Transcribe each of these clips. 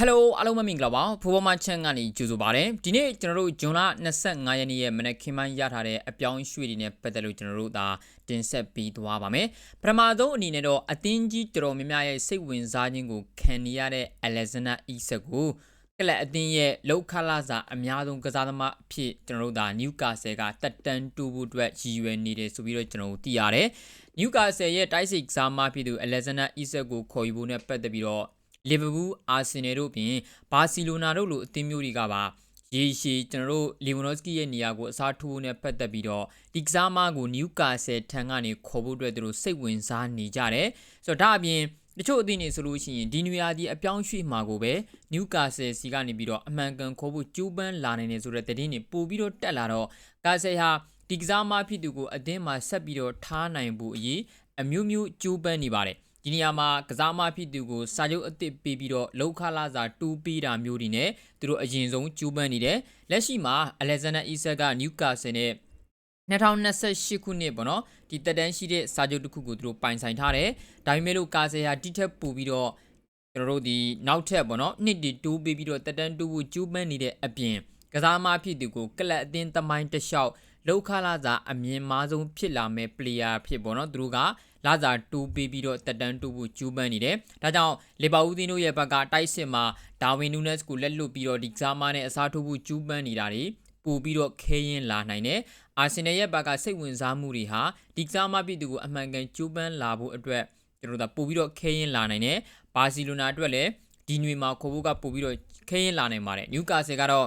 Hello အားလုံးပဲမင်္ဂလာပါဖိုးပေါ်မချန်ကနေကြိုဆိုပါရစေဒီနေ့ကျွန်တော်တို့ဂျွန်လ25ရက်နေ့ရဲ့မနက်ခင်းပိုင်းရထားတဲ့အပြောင်းရွှေ့တွေနဲ့ပတ်သက်လို့ကျွန်တော်တို့ဒါတင်ဆက်ပြီးသွားပါမယ်ပထမဆုံးအနေနဲ့တော့အသင်းကြီးတော်တော်များများရဲ့စိတ်ဝင်စားခြင်းကိုခံနေရတဲ့ Alexander Isak ကိုကလပ်အသင်းရဲ့လောက်ခလာစာအများဆုံးကစားသမားအဖြစ်ကျွန်တော်တို့ဒါ Newcastle ကတက်တန်တူဖို့အတွက်ရည်ရွယ်နေတယ်ဆိုပြီးတော့ကျွန်တော်တို့သိရတယ် Newcastle ရဲ့တိုက်စစ်ကစားမဖြစ်သူ Alexander Isak ကိုခေါ်ယူဖို့နဲ့ပတ်သက်ပြီးတော့ လီဗာပူးအာဆင်နယ်တို့ပြင်ဘာစီလိုနာတို့လိုအသင်းမျိုးတွေကပါရေရှည်ကျွန်တော်တို့လီဝနိုစကီရဲ့နေရာကိုအစားထိုးနဲ့ပတ်သက်ပြီးတော့ဒီကစားမကိုနျူကာဆယ်ထံကနေခေါ်ဖို့အတွက်သူတို့စိတ်ဝင်စားနေကြတယ်ဆိုတော့ဒါအပြင်တချို့အသင်းတွေဆိုလို့ရှိရင်ဒီနွေရာသီအပြောင်းရွှေ့မှာကိုပဲနျူကာဆယ်စီကနေပြီးတော့အမှန်ကန်ခေါ်ဖို့ကြိုးပမ်းလာနိုင်တယ်ဆိုတဲ့သတင်းတွေပို့ပြီးတော့တက်လာတော့ကာဆယ်ဟာဒီကစားမဖြစ်သူကိုအသင်းမှာဆက်ပြီးတော့ထားနိုင်ဖို့အရေးအမျိုးမျိုးကြိုးပမ်းနေပါတယ် ဒီနေရာမှာကစားမဖြစ်သူကိုစာချုပ်အသစ်ပေးပြီးတော့လောက်ခလာစာတူးပေးတာမျိုးတွေနဲ့သူတို့အရင်ဆုံးကျူးပန်းနေတယ်လက်ရှိမှာ Alexander Isak က Newcastle နဲ့2028ခုနှစ်ပေါ့နော်ဒီတက်တန်းရှိတဲ့စာချုပ်တစ်ခုကိုသူတို့ပိုင်ဆိုင်ထားတယ်ဒါပေမဲ့လို့ကာဆယ်ဟာတိထက်ပိုပြီးတော့ကျွန်တော်တို့ဒီနောက်ထပ်ပေါ့နော်နှစ်တီတိုးပေးပြီးတော့တက်တန်းတိုးဖို့ကျူးပန်းနေတဲ့အပြင်ကစားမဖြစ်သူကိုကလပ်အသင်းသမိုင်းတစ်လျှောက်လောက်ခလာစာအမြင်မားဆုံးဖြစ်လာမဲ့ player ဖြစ်ပေါ့နော်သူတို့က လာစာတူးပေးပြီးတော့တက်တန်းတူးဖို့ကျူးပန်းနေတယ်။ဒါကြောင့်လီဗာပူးသင်းတို့ရဲ့ဘက်ကတိုက်စစ်မှာဒါဝင်နူးနက်စ်ကိုလက်လွတ်ပြီးတော့ဒီကစားမနဲ့အစားထိုးဖို့ကျူးပန်းနေတာတွေပို့ပြီးတော့ခဲရင်လာနိုင်တယ်။အာဆင်နယ်ရဲ့ဘက်ကစိတ်ဝင်စားမှုတွေဟာဒီကစားမပြည်သူကိုအမှန်ကန်ကျူးပန်းလာဖို့အတွက်ကျွန်တော်တို့ပို့ပြီးတော့ခဲရင်လာနိုင်တယ်။ဘာစီလိုနာအတွက်လည်းဒီညွေမှာခိုးဖို့ကပို့ပြီးတော့ခဲရင်လာနိုင်ပါတယ်။နျူကာဆယ်ကတော့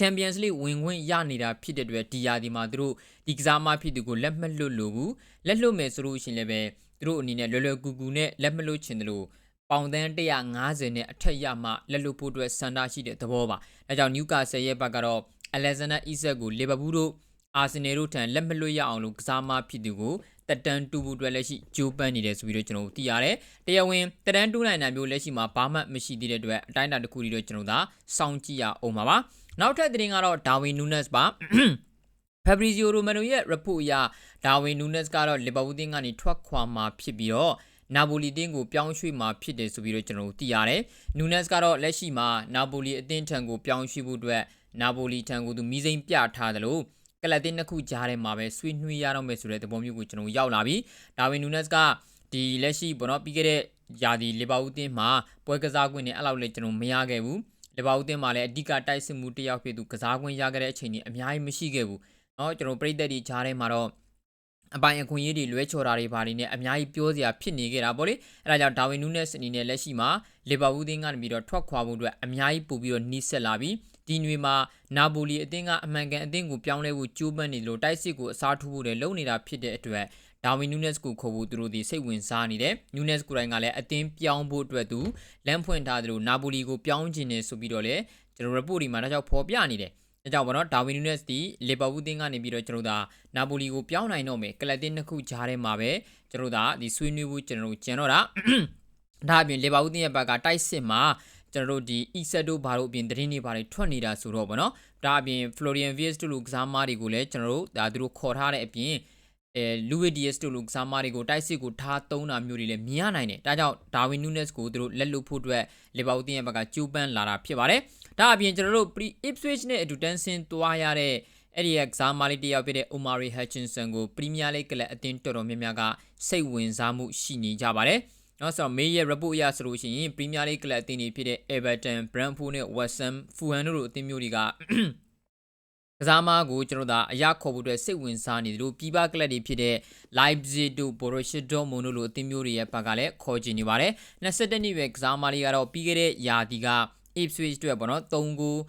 ချန်ပီယံစ်လိဝင်ခွင့်ရနေတာဖြစ်တဲ့အတွက်ဒီယာဒီမှာသူတို့ဒီကစားမဖြစ်သူကိုလက်မလွတ်လို့ဘူးလက်လွတ်မယ်ဆိုလို့ရှိရင်လည်းပဲသူတို့အနေနဲ့လွယ်လွယ်ကူကူနဲ့လက်မလွတ်ချင်တယ်လို့ပေါင်သန်း150နဲ့အထက်ရမှလက်လွတ်ဖို့အတွက်စန္ဒရှိတဲ့သဘောပါဒါကြောင့်နျူကာဆယ်ရဲ့ဘက်ကတော့ Alexander Isak ကိုလီဗာပူးတို့အာဆင်နယ်တို့ထံလက်မလွတ်ရအောင်လို့ကစားမဖြစ်သူကိုတက်တန်တူဖို့အတွက်လက်ရှိဂျိုးပန်းနေတယ်ဆိုပြီးတော့ကျွန်တော်တို့သိရတယ်။တရားဝင်တက်တန်တူနိုင်တာမျိုးလက်ရှိမှာဘာမှမရှိသေးတဲ့အတွက်အတိုင်းအတာတစ်ခုတည်းတော့ကျွန်တော်သာစောင့်ကြည့်ရအောင်ပါပါ။ နောက်ထပ်သတင်းကတော့ဒါဝီနူးနက်စ်ပါဖက်ဘရီဇီယိုရိုမန်နိုရဲ့ report အရဒါဝီနူးနက်စ်ကတော့လီဗာပူးတင်းကနေထွက်ခွာမှာဖြစ်ပြီးတော့နာပိုလီတင်းကိုပြောင်းရွှေ့မှာဖြစ်တယ်ဆိုပြီးတော့ကျွန်တော်တို့သိရတယ်။နူးနက်စ်ကတော့လက်ရှိမှာနာပိုလီအသင်းထံကိုပြောင်းရွှေ့ဖို့အတွက်နာပိုလီထံကိုသူမီးစိမ်းပြထားတယ်လို့ကလပ်တင်းနှစ်ခုကြားထဲမှာပဲဆွေးနွေးရတော့မယ်ဆိုတဲ့သဘောမျိုးကိုကျွန်တော်ရောက်လာပြီ။ဒါဝီနူးနက်စ်ကဒီလက်ရှိပေါ့နော်ပြီးခဲ့တဲ့ယာဒီလီဗာပူးတင်းမှာပွဲကစားခွင့်နဲ့အဲ့လောက်လည်းကျွန်တော်မရခဲ့ဘူး။ လဘာဦးတင်မှာလည်းအဓိကတိုက်စစ်မှုတယောက်ဖြစ်သူကစားခွင့်ရခဲ့တဲ့အချိန်ကြီးအများကြီးမရှိခဲ့ဘူးเนาะကျွန်တော်ပြည်သက်ဒီဂျားထဲမှာတော့အပိုင်အခွင့်အရေးတွေလွဲချော်တာတွေဘာတွေနဲ့အများကြီးပြောစရာဖြစ်နေခဲ့တာပေါ့လေအဲဒါကြောင့်ဒါဝင်နူးနက်စ်အနေနဲ့လက်ရှိမှာလီဗာပူးသင်းကနေပြီးတော့ထွက်ခွာမှုအတွက်အများကြီးပို့ပြီးတော့နှီးဆက်လာပြီးဒီနွေမှာနာပိုလီအသင်းကအမှန်ကန်အသင်းကိုပြောင်းလဲဖို့ကြိုးပမ်းနေလို့တိုက်စစ်ကိုအစားထိုးဖို့လည်းလုပ်နေတာဖြစ်တဲ့အတွက် ဒါဝီနူးနက်စ်ကိုခေါ်ဖို့သူတို့ဒီစိတ်ဝင်စားနေတယ်နူးနက်စ်ကိုယ်တိုင်ကလည်းအသင်းပြောင်းဖို့အတွက်သူလမ်းဖွင့်ထားတယ်လို့နာပိုလီကိုပြောင်းချင်တယ်ဆိုပြီးတော့လည်းကျွန်တော် report ဒီမှာဒါကြောင့်ဖော်ပြနေတယ်အဲကြောင့်ဗောနော်ဒါဝီနူးနက်စ်ဒီလီဗာပူးတင်းကနေပြီးတော့ကျွန်တော်တို့ဒါနာပိုလီကိုပြောင်းနိုင်တော့မယ်ကလပ်တင်းနှစ်ခုကြားထဲမှာပဲကျွန်တော်တို့ဒါဒီဆွေးနွေးဖို့ကျွန်တော်တို့ကြံတော့တာဒါအပြင်လီဗာပူးတင်းရဲ့ဘက်ကတိုက်စစ်မှာကျွန်တော်တို့ဒီ Iset တို့ဘာလို့အပြင်သတင်းတွေဘာတွေထွက်နေတာဆိုတော့ဗောနော်ဒါအပြင် Florian Wirtz တို့လိုကစားမားတွေကိုလည်းကျွန်တော်တို့ဒါသူတို့ခေါ်ထားတဲ့အပြင် အဲလူဝီဒီယက်စ်တို့လိုကစားမားတွေကိုတိုက်စစ်ကိုထားသုံးတာမျိုးတွေလည်းမြင်ရနိုင်တယ်။ဒါကြောင့်ဒါဝီနူးနက်စ်ကိုသူတို့လက်လွတ်ဖို့အတွက်လီဗာပူးတင်းရဲ့ဘက်ကကြိုးပမ်းလာတာဖြစ်ပါတယ်။ဒါအပြင်ကျွန်တော်တို့ pre Ipswich နဲ့အတူတန်းဆင်းသွားရတဲ့အဲ့ဒီကစားမားလေးတယောက်ဖြစ်တဲ့ Omari Hutchinson ကို Premier League ကလည်းအတင်းတော်တော်များများကစိတ်ဝင်စားမှုရှိနေကြပါတယ်။နော်ဆိုတော့မေးရဲ့ report အရဆိုလို့ရှိရင် Premier League ကလပ်အသင်းတွေဖြစ်တဲ့ Everton, Brentford နဲ့ West Ham, Fulham တို့လိုအသင်းမျိုးတွေက ကစားမကိုကျွန်တော်တို့အရာခေါ်ဖို့အတွက်စိတ်ဝင်စားနေတယ်လို့ပြည်ပကလပ်တွေဖြစ်တဲ့ Leipzig တို့ Borussia Dortmund တို့လိုအသင်းမျိုးတွေရဲ့ဘက်ကလည်းခေါ်ချင်နေပါတယ်22နှစ်ပဲကစားမလေးကတော့ပြီးခဲ့တဲ့ယာတီက Ipswich အတွက်ပေါ့နော်3ဂိုး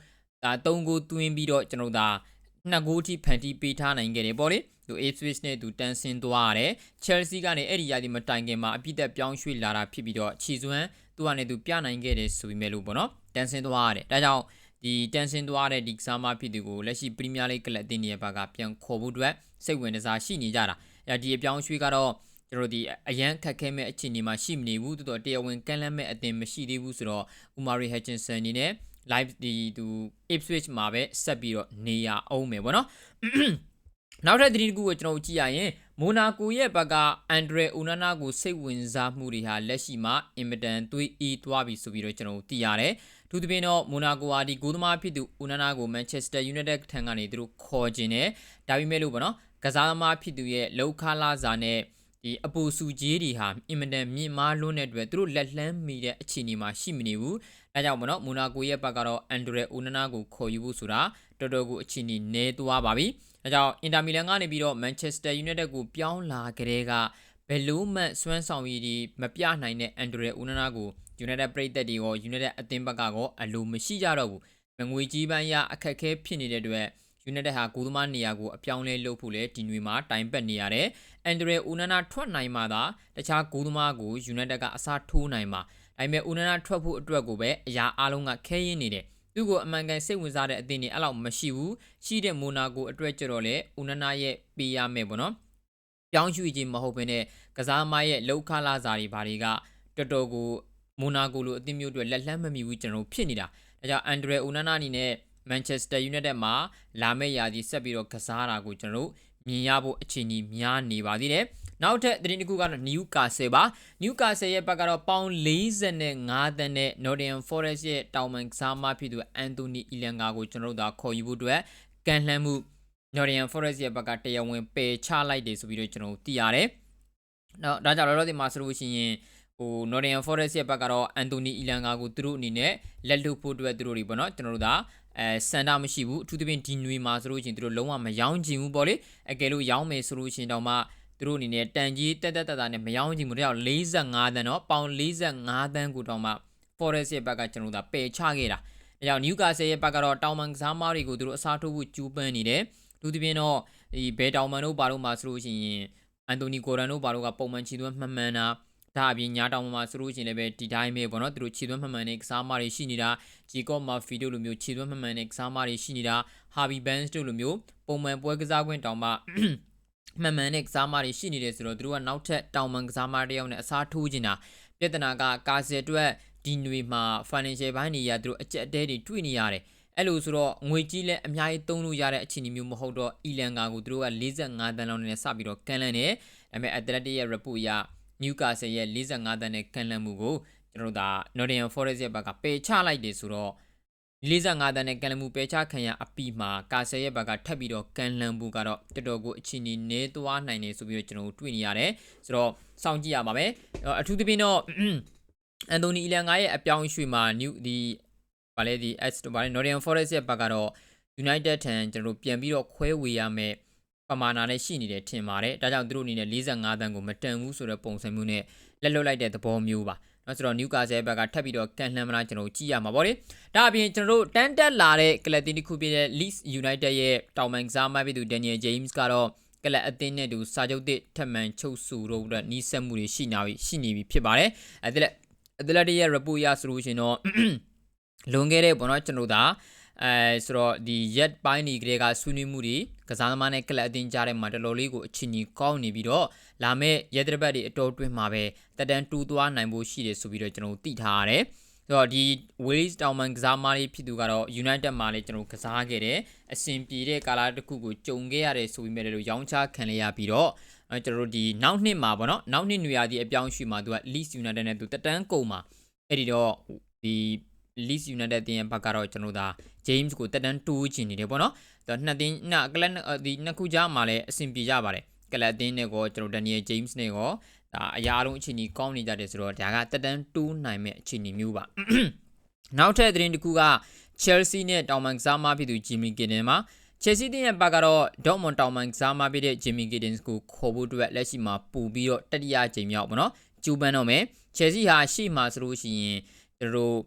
ဒါ3ဂိုးသွင်းပြီးတော့ကျွန်တော်တို့ဒါ2ဂိုးထိဖန်တီးပေးထားနိုင်ခဲ့တယ်ပေါ့လေသူ Ipswich နဲ့သူတန်ဆင်သွားရတယ် Chelsea ကနေအဲ့ဒီယာတီမတိုင်ခင်မှာအပြစ်သက်ပြောင်းရွှေ့လာတာဖြစ်ပြီးတော့ခြေစွမ်းသူကနေသူပြနိုင်ခဲ့တယ်ဆိုပေမဲ့လို့ပေါ့နော်တန်ဆင်သွားရတယ်ဒါကြောင့် ဒီတန်ဆင်သွားတဲ့ဒီကစားမဖြစ်သူကိုလက်ရှိပရီးမီးယားလိဂ်ကလပ်တင်နေတဲ့ဘက်ကပြန်ခေါ်ဖို့အတွက်စိတ်ဝင်စားရှိနေကြတာအဲဒီအပြောင်းရွှေ့ကတော့ကျွန်တော်ဒီအရန်ခက်ခဲမဲ့အခြေအနေမှာရှိမနေဘူးတော်တော်တရားဝင်ကန့်လန့်မဲ့အသင်မရှိသေးဘူးဆိုတော့ Umari Hutchinson အနေနဲ့ live ဒီသူ Ipswich မှာပဲဆက်ပြီးတော့နေရအောင်မယ်ပေါ့နော် နောက်ထပ်သတင်းတစ်ခုကိုကျွန်တော်တို့ကြည့်ရရင်မိုနာကိုရဲ့ဘက်ကအန်ဒရဲဦးနာနာကိုစိတ်ဝင်စားမှုတွေဟာလက်ရှိမှာအင်မတန်သွေးအေးသွားပြီဆိုပြီးတော့ကျွန်တော်တို့သိရတယ်။သူသဖြင့်တော့မိုနာကိုဟာဒီဂိုးသမားဖြစ်သူဦးနာနာကိုမန်ချက်စတာယူနိုက်တက်ထံကနေသူတို့ခေါ်ခြင်းနဲ့ဒါပေမဲ့လို့ပေါ့နော်ကစားသမားဖြစ်သူရဲ့လောက်ခလာစာနဲ့ဒီအပူစုကြီးတွေဟာအင်မတန်မြင့်မားလွန်းတဲ့အတွက်သူတို့လက်လှမ်းမီတဲ့အခြေအနေမှာရှိမနေဘူး။အဲကြောင့်မနော်မိုနာကိုရဲ့ဘက်ကတော့အန်ဒရဲဦးနာနာကိုခေါ်ယူဖို့ဆိုတာတော်တော်ကိုအခြေအနေနည်းသွားပါပြီ။ အဲကြောင့်အင်တာမီလန်ကနေပြီးတော့မန်ချက်စတာယူနိုက်တက်ကိုပြောင်းလာကြတဲ့ကဘယ်လိုမှစွမ်းဆောင်ရည်ဒီမပြနိုင်တဲ့အန်ဒရဲဦးနာနာကိုယူနိုက်တက်ပြည်သက်တွေရောယူနိုက်တက်အသင်းဘက်ကကောအလိုမရှိကြတော့ဘူး။ငွေကြီးပန်းရအခက်ခဲဖြစ်နေတဲ့အတွက်ယူနိုက်တက်ဟာကိုသမားနေရာကိုအပြောင်းလဲလုပ်ဖို့လဲဒီနွေမှာတိုင်ပတ်နေရတယ်။အန်ဒရဲဦးနာနာထွက်နိုင်မှသာတခြားကိုသမားကိုယူနိုက်တက်ကအစားထိုးနိုင်မှာ။ဒါပေမဲ့ဦးနာနာထွက်ဖို့အတွက်ကိုပဲအရာအလုံးကခဲရင်းနေတယ်။ သူ့ကိုအမှန်ကန်စိတ်ဝင်စားတဲ့အသင်းတွေအဲ့လောက်မရှိဘူးရှိတဲ့မိုနာကိုအတွက်ကြတော့လေဦးနနာရဲ့ပေးရမယ်ပေါ့နော်ပြောင်းရွှေ့ခြင်းမဟုတ်ဘဲနဲ့ကစားမရဲ့လောက်ခလာစာတွေဘာတွေကတော်တော်ကိုမိုနာကိုလိုအသင်းမျိုးတွေလက်လှမ်းမမီဘူးကျွန်တော်ဖြစ်နေတာဒါကြောင့်အန်ဒရဲဦးနနာအနေနဲ့မန်ချက်စတာယူနိုက်တက်မှာလာမယ့်ရာသီဆက်ပြီးတော့ကစားတာကိုကျွန်တော်တို့မြင်ရဖို့အခြေအနေများနေပါသေးတယ် နောက်ထပ်သတင်းတစ်ခုကတော့ Newcastle ပါ Newcastle ရဲ့ဘက်ကတော့ပေါင်45တန်းနဲ့ Nottingham Forest ရဲ့တောင်ပန်ကစားမဖြစ်သူ Anthony Elanga ကိုကျွန်တော်တို့သာခေါ်ယူဖို့အတွက်ကန်လှမ်းမှု Nottingham Forest ရဲ့ဘက်ကတရားဝင်ပယ်ချလိုက်တယ်ဆိုပြီးတော့ကျွန်တော်တို့သိရတယ်။နောက်ဒါကြောင့်လောလောဆယ်မှာဆိုလို့ရှိရင်ဟို Nottingham Forest ရဲ့ဘက်ကတော့ Anthony Elanga ကိုသူတို့အနေနဲ့လက်လွတ်ဖို့အတွက်သူတို့တွေပေါ့နော်ကျွန်တော်တို့သာအဲစန္ဒမရှိဘူးအထူးသဖြင့်ဒီနွေမှာဆိုလို့ရှိရင်သူတို့လုံးဝမယောင်းချင်ဘူးပေါ့လေအကယ်လို့ရောင်းမယ်ဆိုလို့ရှိရင်တော့မှ သူတို့အနေနဲ့တန်ကြီးတက်တက်တက်တာနဲ့မယောင်းချင်ဘူးတော့45တန်းတော့ပေါင်45တန်းကိုတော့မှ Forest ရဲ့ဘက်ကကျွန်တော်တို့ပယ်ချခဲ့တာဒါကြောင့် Newcastle ရဲ့ဘက်ကတော့တောင်မန်ကစားမားတွေကိုသူတို့အစားထိုးဖို့ကြိုးပမ်းနေတယ်သူဒီပြင်တော့ဒီဘယ်တောင်မန်တို့ဘာလို့မှဆိုလို့ရှိရင်အန်တိုနီဂိုရန်တို့ဘာလို့ကပုံမှန်ချီသွင်းမှန်မှန်တာဒါအပြင်ညာတောင်မှာဆိုလို့ရှိရင်လည်းပဲဒီတိုင်းပဲပေါ့နော်သူတို့ခြေသွင်းမှန်မှန်နဲ့ကစားမတွေရှိနေတာဂျီကော့မာဖီတို့လိုမျိုးခြေသွင်းမှန်မှန်နဲ့ကစားမတွေရှိနေတာဟာဘီဘန်စ်တို့လိုမျိုးပုံမှန်ပွဲကစားခွင့်တောင်မှ မှန်မှန်နဲ့ကစားမတွေရှိနေတယ်ဆိုတော့သူတို့ကနောက်ထပ်တောင်မှန်ကစားမတယောက်နဲ့အစားထိုးနေတာပြဿနာကကာစီအတွက်ဒီຫນွေမှာ financial ဘိုင်းတွေရသူတို့အကျက်အတဲတွေတွေ့နေရတယ်အဲ့လိုဆိုတော့ငွေကြီးလည်းအများကြီးသုံးလို့ရတဲ့အခြေအနေမျိုးမဟုတ်တော့အီလန်ကာကိုသူတို့က45တန်းလောက်နဲ့စပြီးတော့ကန်လန့်နေဒါပေမဲ့ Athletic ရဲ့ report အရ Newcastle ရဲ့45တန်းနဲ့ကန်လန့်မှုကိုကျွန်တော်တို့ဒါ Nottingham Forest ရဲ့ဘက်ကပယ်ချလိုက်တယ်ဆိုတော့ 45တန်းနဲ့ကန်လန့်မှုပယ်ချခံရအပြီးမှာကာဆယ်ရဲ့ဘက်ကထပ်ပြီးတော့ကန်လန့်မှုကတော့တော်တော်ကိုအချီနေနေသွားနိုင်တယ်ဆိုပြီးတော့ကျွန်တော်တို့တွေ့နေရတယ်ဆိုတော့စောင့်ကြည့်ရပါမယ်အထူးသဖြင့်တော့အန်တိုနီအီလန်ငါရဲ့အပြောင်းရွှေ့မှာ new ဒီဗာလေဒီ S ဗာလေ Nottingham Forest ရဲ့ဘက်ကတော့ United ထံကျွန်တော်တို့ပြန်ပြီးတော့ခွဲဝေရမယ်ပမာဏနဲ့ရှိနေတယ်ထင်ပါတယ်ဒါကြောင့်သူတို့အနေနဲ့45တန်းကိုမတန်ဘူးဆိုတဲ့ပုံစံမျိုးနဲ့လက်လွတ်လိုက်တဲ့သဘောမျိုးပါ နော်ဆိုတော့ Newcastle ဘက်ကထပ်ပြီးတော့ကန်လှမ်းမလားကျွန်တော်ကြည့်ရမှာပေါ့လေဒါအပြင်ကျွန်တော်တို့တန်တက်လာတဲ့ကလပ်တင်တစ်ခုပြတဲ့ Leeds United ရဲ့တောင်ပန်ကစားမဖြစ်သူ Daniel James ကတော့ကလပ်အသင်းနဲ့တူစာချုပ်သစ်ထပ်မံချုပ်ဆိုတော့အတွက်နီးစပ်မှုတွေရှိနေပြီရှိနေပြီဖြစ်ပါတယ်အဲ့ဒါအသလက်ရဲ့ report ရဆိုလို့ရှင်တော့လွန်ခဲ့တဲ့ပေါ့နော်ကျွန်တော်ဒါ အဲဆိုတော့ဒီ yet ပိုင်းဒီကလေးကဆွေးနွေးမှုတွေကစားသမားနဲ့ကလပ်အတင်းကြားထဲမှာတော်တော်လေးကိုအချင်းကြီးကောင်းနေပြီးတော့လာမဲ့ရက်တပတ်တွေအတော်တွင်းမှာပဲတက်တန်းတူသွားနိုင်ဖို့ရှိတယ်ဆိုပြီးတော့ကျွန်တော်သိထားရတယ်ဆိုတော့ဒီ Wales တောင်မန်ကစားမားလေးဖြစ်သူကတော့ United မှာလည်းကျွန်တော်ကစားခဲ့တယ်အဆင်ပြေတဲ့ကာလာတစ်ခုကိုကြုံခဲ့ရတယ်ဆိုပြီးမြဲလို့ရောင်းချခံရပြီးတော့ကျွန်တော်တို့ဒီနောက်နှစ်မှာပေါ့နော်နောက်နှစ်နွေရာသီအပြောင်းရွှေ့မှာသူက Leeds United နဲ့သူတက်တန်းကုန်မှာအဲ့ဒီတော့ဒီ Leeds United တင်ရဲ့ဘက်ကတော့ကျွန်တော်ဒါ James ကိုတက်တန်းတိုးချင်နေတယ်ပေါ့နော်။ဒါနှစ်တင်းနှစ်ကလပ်ဒီနှစ်ခုကြားမှာလည်းအဆင်ပြေကြပါတယ်။ကလပ်တင်းနဲ့ကောကျွန်တော် Daniel James နဲ့ကောဒါအရာလုံးအခြေအနေကောင်းနေကြတယ်ဆိုတော့ဒါကတက်တန်းတိုးနိုင်မဲ့အခြေအနေမျိုးပါ။နောက်ထပ်သတင်းတစ်ခုက Chelsea နဲ့တောင်မန်ကစားမဖြစ်သူ Jimmy Giddens မှာ Chelsea တင်ရဲ့ဘက်ကတော့ Dortmund တောင်မန်ကစားမဖြစ်တဲ့ Jimmy Giddens ကိုခေါ်ဖို့အတွက်လက်ရှိမှာပူပြီးတော့တတိယကြိမ်မြောက်ပေါ့နော်။ကျူပန်းတော့မယ်။ Chelsea ဟာရှေ့မှာဆိုလို့ရှိရင်တို့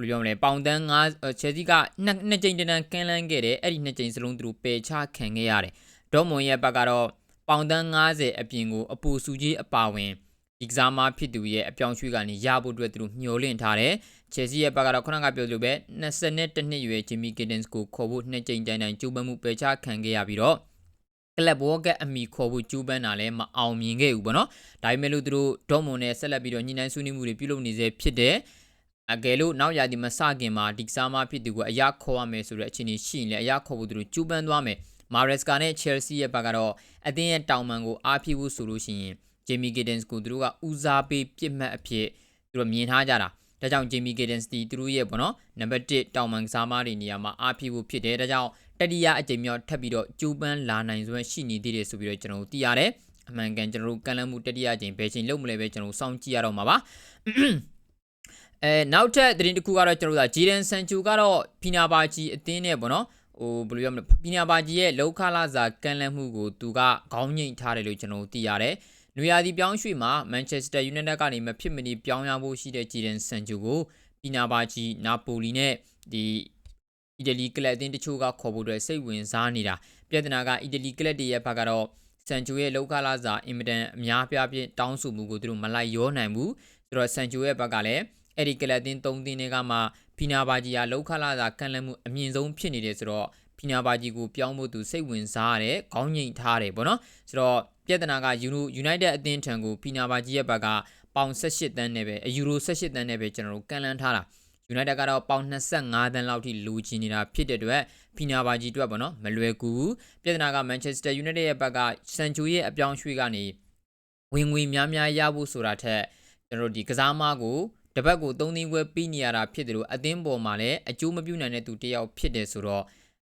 ဘယ်လိုပြောမလဲပေါင်တန်း9 Chelsea ကနှစ်နှစ်ကြိမ်တန်းကန်းလန်းခဲ့တယ်အဲ့ဒီနှစ်ကြိမ်စလုံးသူတို့ပယ်ချခံခဲ့ရတယ်ဒေါမွန်ရဲ့ဘက်ကတော့ပေါင်တန်း90အပြင်ကိုအပူစုကြီးအပါဝင်ဒီကစားမဖြစ်သူရဲ့အပြောင်းရွှေ့ကနေရဖို့အတွက်သူတို့မျှော်လင့်ထားတယ်။ Chelsea ရဲ့ဘက်ကတော့ခုနကပြောသလိုပဲ22နှစ်ရွယ် Jimmy Giddens ကိုခေါ်ဖို့နှစ်ကြိမ်တိုင်တိုင်ကြိုးပမ်းမှုပယ်ချခံခဲ့ရပြီးတော့ကလပ်ဘောကအမီခေါ်ဖို့ကြိုးပမ်းတာလည်းမအောင်မြင်ခဲ့ဘူးပေါ့နော်။ဒါပေမဲ့လို့သူတို့ဒေါမွန်နဲ့ဆက်လက်ပြီးတော့ညှိနှိုင်းဆွေးနွေးမှုတွေပြုလုပ်နေစေဖြစ်တဲ့ အကယ်လို့နောက်ရာသီမစခင်မှာဒီကစားမဖြစ်သူကိုအရာခေါ်ရမယ်ဆိုတဲ့အခြေအနေရှိရင်လည်းအရာခေါ်ဖို့သူတို့ကြိုးပမ်းသွားမယ်မာရက်စကာနဲ့ Chelsea ရဲ့ဘက်ကတော့အသင်းရဲ့တောင်ပန်ကိုအားဖြစ်ဖို့ဆိုလို့ရှိရင်ဂျေမီဂီဒန်စ်ကိုသူတို့ကဦးစားပေးပြစ်မှတ်အဖြစ်သူတို့မြင်ထားကြတာဒါကြောင့်ဂျေမီဂီဒန်စ်ဒီသူတို့ရဲ့ပေါ့နော်နံပါတ်1တောင်ပန်ကစားမတွေနေရာမှာအားဖြစ်ဖို့ဖြစ်တယ်ဒါကြောင့်တတိယအကြိမ်မြောက်ထပ်ပြီးတော့ကျိုးပန်းလာနိုင်စွမ်းရှိနေသေးတယ်ဆိုပြီးတော့ကျွန်တော်တို့သိရတယ်အမှန်ကန်ကျွန်တော်တို့ကန်လန်းမှုတတိယအကြိမ်ဘယ်ချိန်လုံးမလဲပဲကျွန်တော်တို့စောင့်ကြည့်ရတော့မှာပါ အဲနောက်ထပ်သတင်းတစ်ခုကတော့ကျွန်တော်တို့ကဂျီဒန်ဆန်ချူကတော့ဖီနာဘာဂျီအသင်းနဲ့ပေါ့နော်ဟိုဘယ်လိုပြောမလဲပညာပါကြီးရဲ့လောက်ခလာစာကန်လန့်မှုကိုသူကခေါင်းငိတ်ထားတယ်လို့ကျွန်တော်သိရတယ်။နွေရာသီပြောင်းရွှေ့မှာမန်ချက်စတာယူနိုက်တက်ကနေမဖြစ်မနေပြောင်းရဖို့ရှိတဲ့ဂျီဒန်ဆန်ချူကိုပညာပါကြီးနာပိုလီနဲ့ဒီအီတလီကလပ်အသင်းတချို့ကခေါ်ဖို့အတွက်စိတ်ဝင်စားနေတာပြဿနာကအီတလီကလပ်တွေရဲ့ဘက်ကတော့ဆန်ချူရဲ့လောက်ခလာစာအင်မတန်အများပြားဖြင့်တောင်းဆိုမှုကိုသူတို့မလိုက်ရောနိုင်ဘူးဆိုတော့ဆန်ချူရဲ့ဘက်ကလည်း အဲ့ဒီကလပ်အသင်း၃သင်းတွေကမှဖီနာဘာဂျီယာလောက်ခလာစာကန်လန့်မှုအမြင့်ဆုံးဖြစ်နေတယ်ဆိုတော့ဖီနာဘာဂျီကိုပြောင်းဖို့သူစိတ်ဝင်စားရတယ်ခေါင်းငိတ်ထားတယ်ပေါ့နော်ဆိုတော့ပြဿနာကယူနိုယူနိုက်တက်အသင်းထံကိုဖီနာဘာဂျီရဲ့ဘက်ကပေါင်18တန်းနဲ့ပဲအယူရို18တန်းနဲ့ပဲကျွန်တော်တို့ကန်လန်းထားတာယူနိုက်တက်ကတော့ပေါင်25တန်းလောက်ထိလူချင်နေတာဖြစ်တဲ့အတွက်ဖီနာဘာဂျီအတွက်ပေါ့နော်မလွယ်ကူဘူးပြဿနာကမန်ချက်စတာယူနိုက်တက်ရဲ့ဘက်ကဆန်ချိုရဲ့အပြောင်းရွှေ့ကနေဝင်ငွေများများရဖို့ဆိုတာထက်ကျွန်တော်တို့ဒီကစားမကို တပတ်ကို3သိန်းခွဲပြီးနေရတာဖြစ်တယ်လို့အသင်းပေါ်မှာလည်းအကျိုးမပြုနိုင်တဲ့သူတယောက်ဖြစ်တယ်ဆိုတော့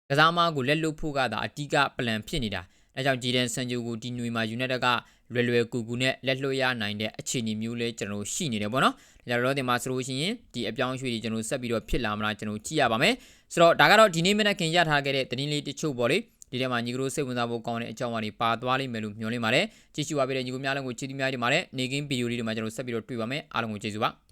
ကစားမကိုလက်လွတ်ဖို့ကသာအတိကပလန်ဖြစ်နေတာဒါကြောင့်ဂျီဒန်ဆန်ဂျိုကိုဒီနွေမှာယူနိုက်တက်ကလွယ်လွယ်ကူကူနဲ့လက်လွတ်ရနိုင်တဲ့အခြေအနေမျိုးလေးကျွန်တော်တို့ရှိနေတယ်ပေါ့နော်ဒါကြောင့်တော့ဒီမှာဆိုလို့ရှိရင်ဒီအပြောင်းအရွှေ့တွေကျွန်တော်ဆက်ပြီးတော့ဖြစ်လာမလားကျွန်တော်ကြည့်ရပါမယ်ဆိုတော့ဒါကတော့ဒီနေ့မနက်ခင်ရထားခဲ့တဲ့သတင်းလေးတချို့ပေါ့လေဒီထဲမှာညီကတို့စိတ်ဝင်စားဖို့ကောင်းတဲ့အကြောင်းအရာတွေပါသွားလိမ့်မယ်လို့မျှော်လင့်ပါတယ်ကြည့်ရှုပါပေးတဲ့ညီကိုများလုံးကိုချီးသီးများတင်ပါတယ်နေကင်းဗီဒီယိုလေးတွေမှာကျွန်တော်ဆက်ပြီးတော့တွေ့ပါမယ်အားလုံးကိုကျေးဇူးပါ